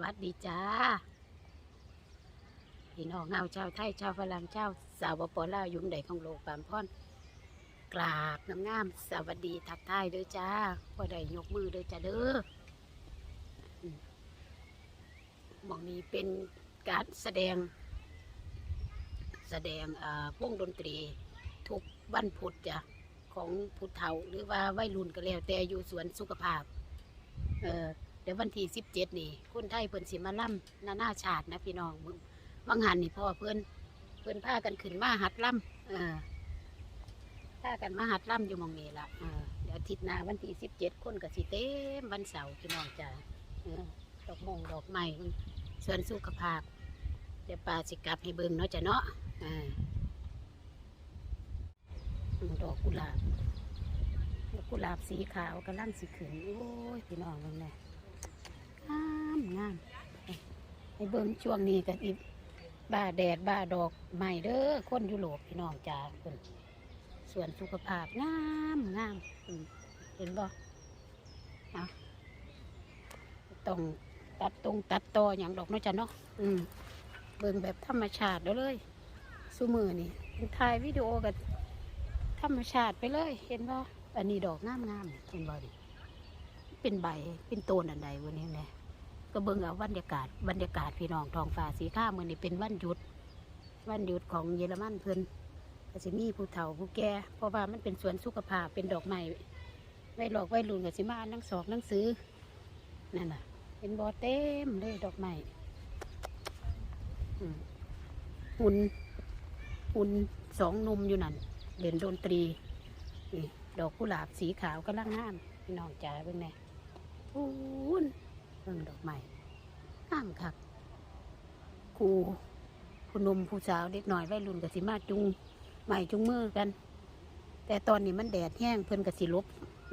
วัสดีจ้าพี่น้องเงาเจ้าวไทยเจ้าวฝรั่งเจ้าสาวปปลายุ่งใดของโลกปามพ่อนกราบงามสวัสดีทักทายเด้อจ้าพอได้ยกมือเด้อจ้าเด้ออืมองนี้เป็นการแสดง แสดงวงดนตรี ทุกวันพุธจ้ะของผู้เฒ่าหรือว่าวัยรุ่นก็แล้วแต่อยู่สวนสุขภาพ เออ เดี๋ยววันที่สิบเจ็ดนี่คนไทยเพิ่นสิมาล่ำนานาชาตินะพี่น้องวังหันนี่พ่อเพิ่นเพิ่นพากันขึ้นมาหัดล่ำเออพากันมาหัดล่ำอยู่มองนี้ละเออเดี๋ยวทิตย์หน้าวันที่สิบเจ็ดคนก็สิเต็มวันเสาร์พี่น้องจ้ะออดอกมงดอกไม้สวนสุขภาพเดี๋ยวป้าสิกลับให้เบิ่งเนาะจ้ะเนาะออดอกกุหลาบดอกกุหลาบสีขาวกำลังสีขึ้นโอ้ยพี่น้องเบิ่งแน่งามงามให้เบิ่งช่วงนี้กันอีกบ้าแดดบ้าดอกใหม่เด้อคนยุโรปพี่น้องจ้าเพิ่นส่วนสุขภาพงามงามเห็นบ่เอาต้องตัดตรงตัดต่ออย่างดอกเนาะจ้ะเนาะอืมเบิ่งแบบธรรมชาติเด้อเลยสุมือนี่ถ่ายวิดีโอกับธรรมชาติไปเลย เห็นบ่อันนี้ดอกงามงามเห็นบ่ดิเป็นใบเป็นโตนอันใดวันนี้แหละ ก็เบิ่งเอาบรรยากาศบรรยากาศพี่น้องทองฟ้าสีข้ามือนี้เป็นวันหยุด วันหยุดของเยอรมันเพิ่นก็สิมีผู้เฒ่าผู้แก่เพราะว่ามันเป็นสวนสุขภาพเป็นดอกไม้ไว้หลอกไว้ลุนกับสิมานหนังสอกนังสือนั่นน่ะ เป็นบอเต็มเลยดอกไม้อุ่นหุ่นสองนมอยู่นั่นเล่นดนตรีนี่ดอกกุหลาบสีขาวกำลังงามพี่น้องจ๋าเบิ่งแน่พูน เบิ่งดอกใหม่งามคักครูผู้หนุ่มผู้สาวเด็กหน่อยวัยรุ่นกับสิมาจุงใหม่จุงมือกัน แต่ตอนนี้มันแดดแห้งเพิ่นกับสิลบ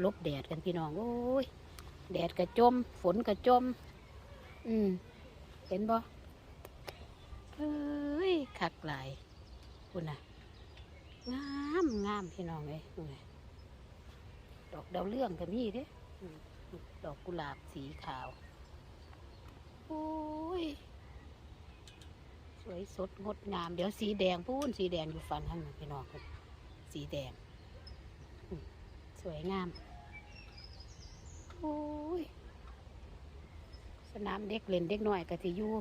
ลบแดดกันพี่น้องโอ้ยแดดกระจม ฝนกระจม อืม เห็นบ่เอ้ยคักหลายคุณน่ะ งามงามพี่น้องเลยดูไงดอกดาวเรื่องก็มีเด้ดอกกุหลาบสีขาว โอ้ยสวยสดงดงาม เดี๋ยวสีแดงพูนสีแดงอยู่ฝั่งข้างนั้นพี่น้องครับสีแดง สวยงามโอ้ยสนามเด็กเล่นเด็กหน้อยก็ที่อยู่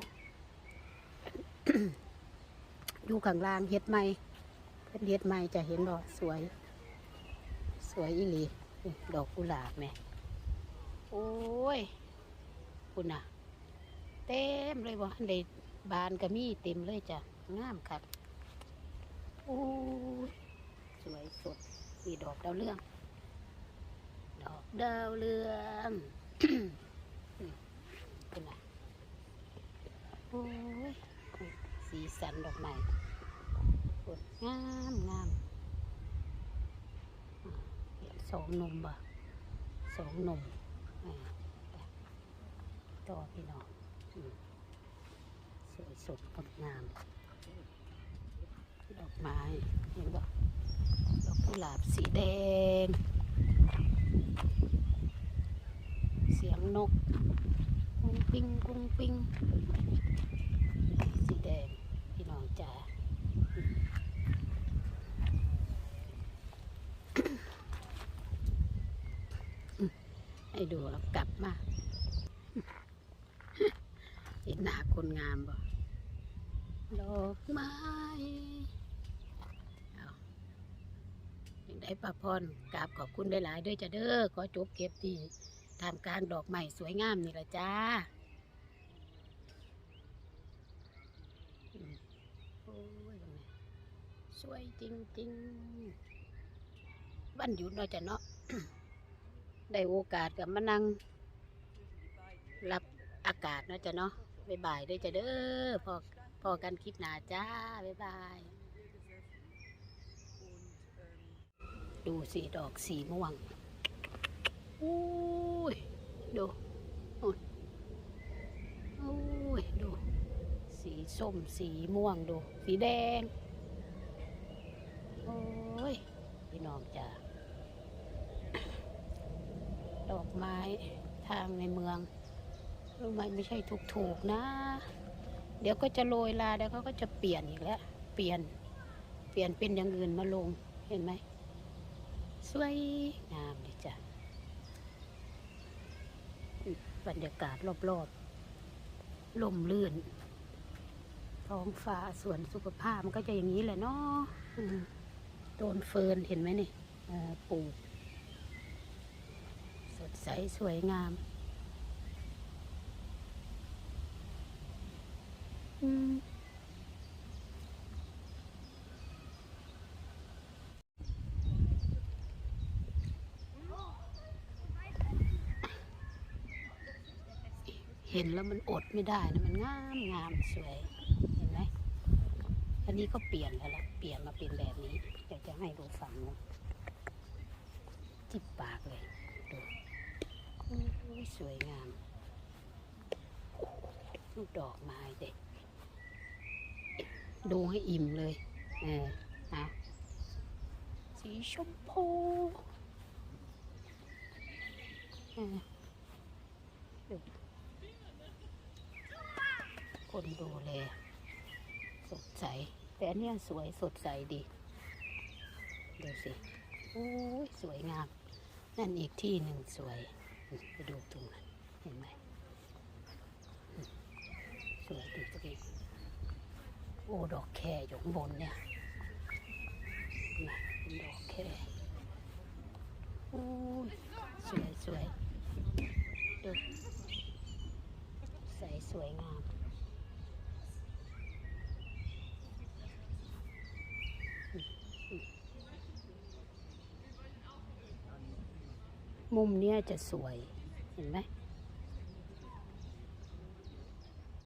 อยู่ข้างล่างเฮ็ดใหม่เพิ่นเฮ็ดใหม่จะเห็นบ่สวย สวยอีหลีดอกกุหลาบแหม่โอ้ยคุณน่ะ เต็มเลยบ่ทันได้บานก็มีเต็มเลยจ้ะงามครับโอ้ยสวยสดมีดอกดาวเรือง ดอกดาวเรืองนี่คุณน่ะโอ้ยสีสันดอกไม้สวยงามงามสองนมบ่สองนมต่อพี่น้อง สวยสดงดงาม ดอกไม้เห็นบ่ดอกกุหลาบสีแดง เสียงนกกุ้งปิ้งกุ้งปิ้งสีแดงพี่น้องจ๋าให้ดูแล้วกลับมา เห็นหน้าคนงามบ่ดอกไม้เอาอย่างได้ป้าพรกราบขอบคุณหลายๆด้วยจ้ะเด้อขอจบเก็บที่ทำกลารดอกไม้สวยงามนี่แหละจ้าอืมโอ้ยว่าไงสวยจริงๆวันหยุดเนาะจ้ะเนาะได้โอกาสกับมานั่งรับอากาศเนาะจ้ะเนาะ บ๊ายบายเด้วยจ้ะเด้อพอพอกันคลิปหน้าจ้าบ๊ายบาย ดูสีดอกสีม่วงอุ้ยดูอ้ยโอ้ยดู สีส้มสีม่วงดู สีแดง โอ้ยพี่น้องจ้าดอกไม้ทางในเมือง รู้ไหมไม่ใช่ถูกๆนะ เดี๋ยวก็จะโรยลาเดี๋ยวเขาก็จะเปลี่ยนอีกแล้ว เปลี่ยน เปลี่ยนเป็นอย่างอื่นมาลง เห็นไหม สวยงามเลยจ้ะ บรรยากาศรอบๆ ลมลื่น ท้องฟ้าสวนสุขภาพมันก็จะอย่างนี้แหละเนาะอืมโดนเฟิร์นเห็นไหมนี่ปลูก สดใสสวยงาม เห็นแล้วมันอดไม่ได้นะมันงามงามสวยเห็นไหมอันนี้ก็เปลี่ยนแล้วล่ะเปลี่ยนมาเป็นแบบนี้เดี๋ยวจะให้ดูฝั่งนู้นจิบปากเลยดูสวยงามลูกดอกไม้เด็กดูให้อิ่มเลยเออนะสีชมพูเออดู คนดูแล สดใส แต่อันเนี้ยสวยสดใสดี ดูสิโอ้ยสวยงาม นั่นอีกที่หนึ่งสวย ไปดูตรงนั้น เห็นไหม สวยดีจังเลยโอ้ ดอกแครอยู่บนเนี่ยนไหมเป็นดอกแครโอ้ยสวยสวยดูใสสวยงาม มุมเนี้ยจะสวย เห็นไหม